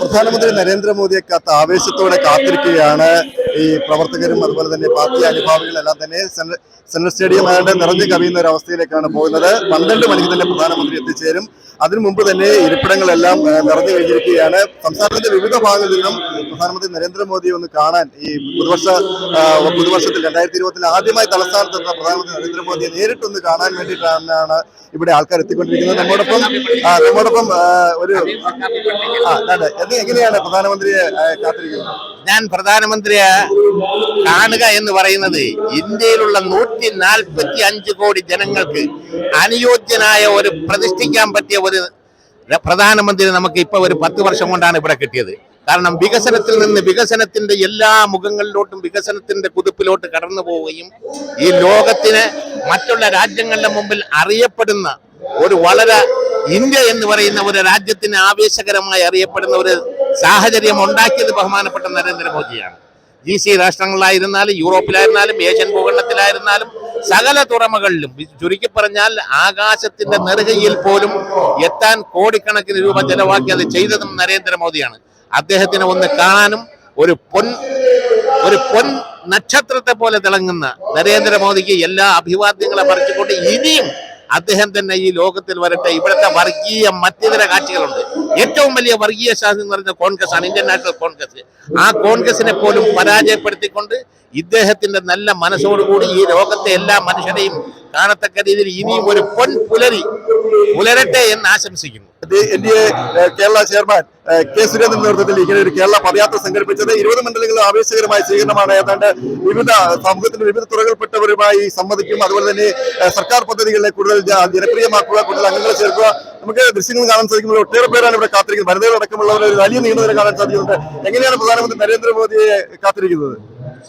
പ്രധാനമന്ത്രി നരേന്ദ്രമോദിയെ കാത്ത് ആവേശത്തോടെ കാത്തിരിക്കുകയാണ് ഈ പ്രവർത്തകരും അതുപോലെ തന്നെ പാർട്ടി അനുഭാവികളെല്ലാം തന്നെ സെൻട്രൽ സ്റ്റേഡിയം ആയതുകൊണ്ട് നിറഞ്ഞു കവിയുന്ന ഒരു അവസ്ഥയിലേക്കാണ് പോകുന്നത്. പന്ത്രണ്ട് മണിക്ക് തന്നെ പ്രധാനമന്ത്രി എത്തിച്ചേരും. അതിനു മുമ്പ് തന്നെ ഇരിപ്പിടങ്ങളെല്ലാം നിറഞ്ഞു കഴിഞ്ഞിരിക്കുകയാണ്. സംസ്ഥാനത്തിന്റെ വിവിധ ഭാഗങ്ങളിൽ നിന്നും പ്രധാനമന്ത്രി നരേന്ദ്രമോദിയെ ഒന്ന് കാണാൻ ഈ പുതുവർഷ പുതുവർഷത്തിൽ രണ്ടായിരത്തി ഇരുപത്തിൽ ആദ്യമായി തലസ്ഥാനത്തെത്തുന്ന പ്രധാനമന്ത്രി നരേന്ദ്രമോദിയെ നേരിട്ടൊന്ന് കാണാൻ വേണ്ടിയിട്ടാണ് ഇവിടെ ആൾക്കാർ എത്തിക്കൊണ്ടിരിക്കുന്നത്. നമ്മോടൊപ്പം നമ്മോടൊപ്പം ഒരു എങ്ങനെയാണ് പ്രധാനമന്ത്രിയെ ഞാൻ പ്രധാനമന്ത്രിയെ കാണുക എന്ന് പറയുന്നത് ഇന്ത്യയിലുള്ള നൂറ്റി നാൽപ്പത്തി അഞ്ച് കോടി ജനങ്ങൾക്ക് അനുയോജ്യനായ ഒരു പ്രതിഷ്ഠിക്കാൻ പറ്റിയ ഒരു പ്രധാനമന്ത്രി നമുക്ക് ഇപ്പൊ ഒരു പത്ത് വർഷം കൊണ്ടാണ് ഇവിടെ കിട്ടിയത്. കാരണം വികസനത്തിൽ നിന്ന് വികസനത്തിന്റെ എല്ലാ മുഖങ്ങളിലോട്ടും വികസനത്തിന്റെ കുതിപ്പിലോട്ട് കടന്നു പോവുകയും ഈ ലോകത്തിന് മറ്റുള്ള രാജ്യങ്ങളുടെ മുമ്പിൽ അറിയപ്പെടുന്ന ഒരു വളരെ ഇന്ത്യ എന്ന് പറയുന്ന ഒരു രാജ്യത്തിന് ആവേശകരമായി അറിയപ്പെടുന്ന ഒരു സാഹചര്യം ഉണ്ടാക്കിയത് ബഹുമാനപ്പെട്ട നരേന്ദ്രമോദിയാണ്. ജി സി രാഷ്ട്രങ്ങളിലായിരുന്നാലും യൂറോപ്പിലായിരുന്നാലും ഏഷ്യൻ ഭൂഖണ്ഡത്തിലായിരുന്നാലും സകല തുറമകളിലും. ചുരുക്കി പറഞ്ഞാൽ ആകാശത്തിന്റെ നെറുകയിൽ പോലും എത്താൻ കോടിക്കണക്കിന് രൂപ ചെലവാക്കി അത് ചെയ്തതും നരേന്ദ്രമോദിയാണ്. അദ്ദേഹത്തിനെ ഒന്ന് കാണാനും ഒരു പൊൻ ഒരു പൊൻ നക്ഷത്രത്തെ പോലെ തിളങ്ങുന്ന നരേന്ദ്രമോദിക്ക് എല്ലാ അഭിവാദ്യങ്ങളെ പറിച്ചുകൊണ്ട് ഇനിയും അദ്ദേഹം തന്നെ ഈ ലോകത്തിൽ വരട്ടെ. ഇവിടുത്തെ വർഗീയ മധ്യതര കാഴ്ചകളുണ്ട്. ഏറ്റവും വലിയ വർഗീയ ശാസ്ത്രം എന്ന് പറയുന്നത് കോൺഗ്രസ് ആണ് ഇന്ത്യൻ നാഷണൽ കോൺഗ്രസ്. ആ കോൺഗ്രസിനെ പോലും പരാജയപ്പെടുത്തിക്കൊണ്ട് ഇദ്ദേഹത്തിന്റെ നല്ല മനസ്സോടുകൂടി ഈ ലോകത്തെ എല്ലാ മനുഷ്യരെയും കാണത്തക്ക രീതിയിൽ ഇനിയും ഒരു പൊൻ പുലരി പുലരട്ടെ എന്ന് ആശംസിക്കുന്നു. കേരള ചെയർമാൻ കെ സുരേന്ദ്രൻ നേതൃത്വത്തിൽ ഇങ്ങനെ ഒരു കേരള പദയാത്ര സംഘടിപ്പിച്ചത് ഇരുപത് മണ്ഡലങ്ങളിൽ ആവേശകരമായ സ്വീകരണമാണ്. ഏതാണ്ട് വിവിധ സമൂഹത്തിന്റെ വിവിധ തുറകൾപ്പെട്ടവരുമായി സംവദിക്കും. അതുപോലെ തന്നെ സർക്കാർ പദ്ധതികളെ കൂടുതൽ ജനപ്രിയമാക്കുക കൂടുതൽ അംഗങ്ങളെ ചേർക്കുക. നമുക്ക് ദൃശ്യങ്ങൾ കാണാൻ സാധിക്കുന്നത് ഒട്ടേറെ പേരാണ് ഇവിടെ കാത്തിരിക്കുന്നത്. വനിതകളടക്കമുള്ളവരെ ഒരു വലിയ നീണ്ടതിനെ കാണാൻ സാധിക്കുന്നുണ്ട്. എങ്ങനെയാണ് പ്രധാനമന്ത്രി നരേന്ദ്രമോദിയെ കാത്തിരിക്കുന്നത്?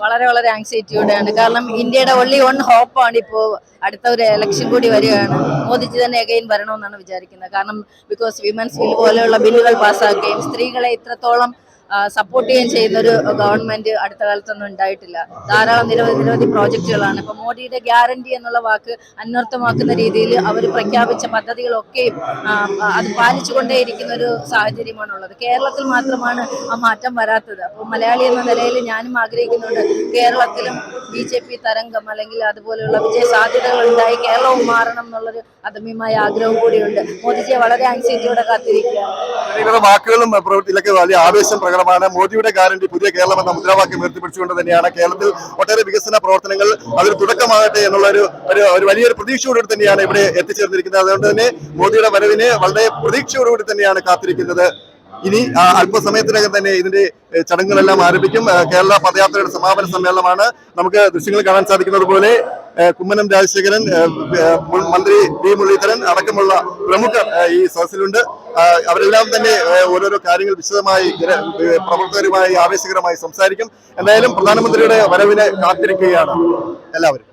വളരെ വളരെ ആങ്സൈറ്റിയോടെയാണ് കാരണം ഇന്ത്യയുടെ ഒള്ളി വൺ ഹോപ്പാണ് ഇപ്പോ അടുത്ത ഒരു ഇലക്ഷൻ കൂടി വരികയാണ്. മോദിജി തന്നെ അഗൈൻ വരണമെന്നാണ് വിചാരിക്കുന്നത്. കാരണം ബിക്കോസ് വിമൻസ് ബിൽ പോലെയുള്ള ബില്ലുകൾ പാസ്സാക്കുകയും സ്ത്രീകളെ ഇത്രത്തോളം സപ്പോർട്ട് ചെയ്യുകയും ചെയ്യുന്ന ഒരു ഗവൺമെന്റ് അടുത്ത കാലത്തൊന്നും ഉണ്ടായിട്ടില്ല. ധാരാളം നിരവധി നിരവധി പ്രോജക്റ്റുകളാണ് ഇപ്പൊ മോഡിയുടെ ഗ്യാരണ്ടി എന്നുള്ള വാക്ക് അന്വർത്ഥമാക്കുന്ന രീതിയിൽ അവർ പ്രഖ്യാപിച്ച പദ്ധതികളൊക്കെയും അത് പാലിച്ചുകൊണ്ടേയിരിക്കുന്ന ഒരു സാഹചര്യമാണ് ഉള്ളത് കേരളത്തിൽ മാത്രമാണ് ആ മാറ്റം വരാത്തത്. അപ്പോൾ മലയാളി എന്ന നിലയിൽ ഞാനും ആഗ്രഹിക്കുന്നുണ്ട് കേരളത്തിലും ബി ജെ പി തരംഗം അല്ലെങ്കിൽ അതുപോലെയുള്ള വിജയ സാധ്യതകൾ ഉണ്ടായി കേരളവും മാറണം എന്നുള്ളൊരു അദമ്യമായ ആഗ്രഹം കൂടിയുണ്ട്. മോദിജിയെ വളരെ അനുസരിച്ചോടെ കാത്തിരിക്കുകയാണ്. വാക്കുകളും പ്രവൃത്തിയിലൊക്കെ വലിയ ആവേശം പ്രകടമാണ്. മോദിയുടെ ഗ്യാരണ്ടി പുതിയ കേരളം എന്ന മുദ്രാവാക്യം ഉയർത്തിപ്പിടിച്ചുകൊണ്ട് തന്നെയാണ് കേരളത്തിൽ ഒട്ടേറെ വികസന പ്രവർത്തനങ്ങൾ അതൊരു തുടക്കമാകട്ടെ എന്നുള്ള ഒരു ഒരു വലിയൊരു പ്രതീക്ഷയോടുകൂടി തന്നെയാണ് ഇവിടെ എത്തിച്ചേർന്നിരിക്കുന്നത്. അതുകൊണ്ട് തന്നെ മോദിയുടെ വരവിനെ വളരെ പ്രതീക്ഷയോടുകൂടി തന്നെയാണ് കാത്തിരിക്കുന്നത്. ഇനി അല്പസമയത്തിനകം തന്നെ ഇതിന്റെ ചടങ്ങുകളെല്ലാം ആരംഭിക്കും. കേരള പദയാത്രയുടെ സമാപന സമ്മേളനമാണ് നമുക്ക് ദൃശ്യങ്ങൾ കാണാൻ സാധിക്കുന്നത് പോലെ കുമ്മനം രാജശേഖരൻ മന്ത്രി വി മുരളീധരൻ അടക്കമുള്ള പ്രമുഖർ ഈ സദസ്സിലുണ്ട്. അവരെല്ലാം തന്നെ ഓരോരോ കാര്യങ്ങൾ വിശദമായി പ്രവർത്തകരുമായി ആവേശകരമായി സംസാരിക്കും. എന്തായാലും പ്രധാനമന്ത്രിയുടെ വരവിനെ കാത്തിരിക്കുകയാണ് എല്ലാവരും.